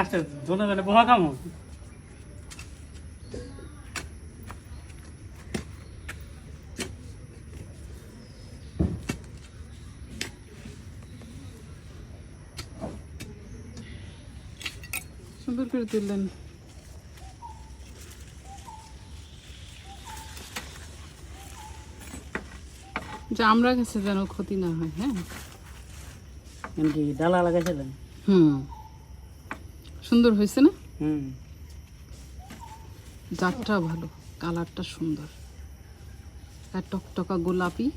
আচ্ছা জনে জনে বহা কামো। সুন্দর করে তুললেন। যে আমরা গেছে যেন ক্ষতি না হয় হ্যাঁ? এমনি ডালা লাগাইছিলেন হুম। সুন্দর হয়েছে না? হুম। জাতটা ভালো কালারটা সুন্দর। আর টকটকা গোলাপি।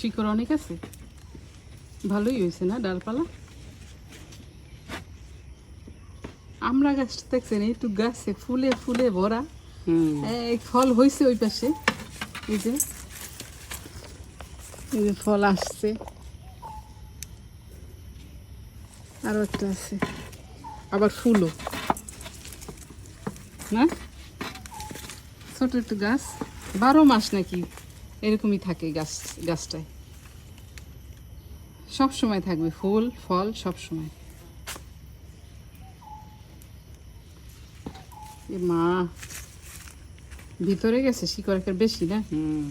শিকড় অনেক আছে। ভালোই হয়েছে না ডালপালা? আমরা গাছটা দেখছেন একটু গাছে ফুলে ফুলে ভরা। এই ফল হয়েছে ওই পাশে। এই যে এই যে ফল আসছে। আরও একটা আছে। আবার ফুলও। না? ছোট একটু গাছ। বারো মাস নাকি এরকমই থাকে গাছ গাছটায়। সব সময় থাকবে ফুল ফল সব সময়। এ মা ভিতরে গেছে শিকড়ের বেশি না? হুম।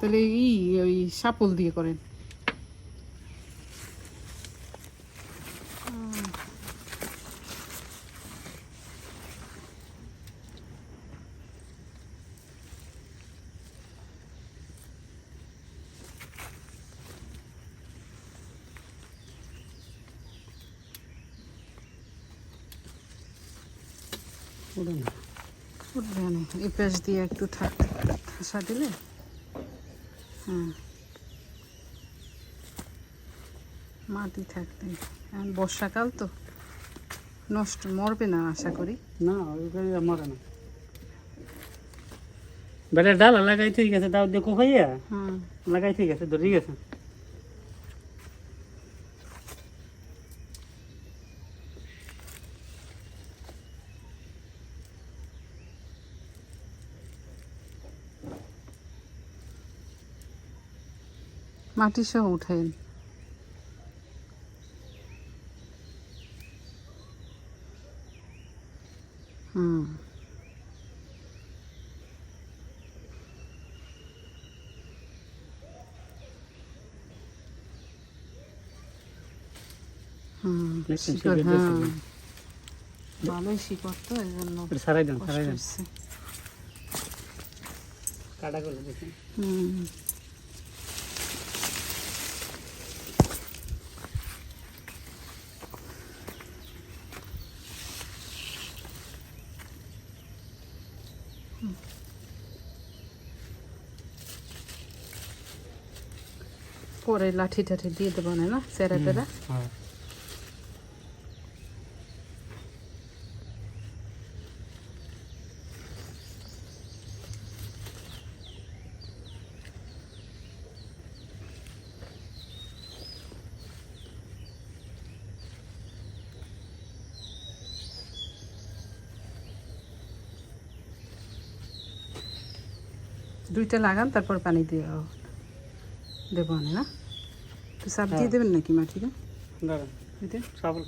তাহলে ই ওই সাপল দিয়ে করেন। উঠে না। উঠবে না। এই পাশ দিয়ে একটু ঠাক ঠাসা দিলে? হ্যাঁ। মাটি থাকলে। এখন বর্ষাকাল তো। নষ্ট মরবে না আশা করি। না ওই মরে না। বেটার ডালা লাগাই ঠিক আছে দাও দেখো ভাইয়া। হুম লাগাই ঠিক আছে ধরে গেছে। মাটি সহ উঠাইন হুম হ্যাঁ। ভালোই শিকড় তো এই জন্য সারাই দেন সারাই দেন। কাটা করলে দেখুন। হুম। পরে লাঠি টাঠি দিয়ে দেবো না সেরা টেরা? দুইটা লাগান তারপর পানি দিয়ে দেবো না না তো সাপ দিয়ে দেবেন নাকি মাটিতে দাঁড়ান এটা সাবল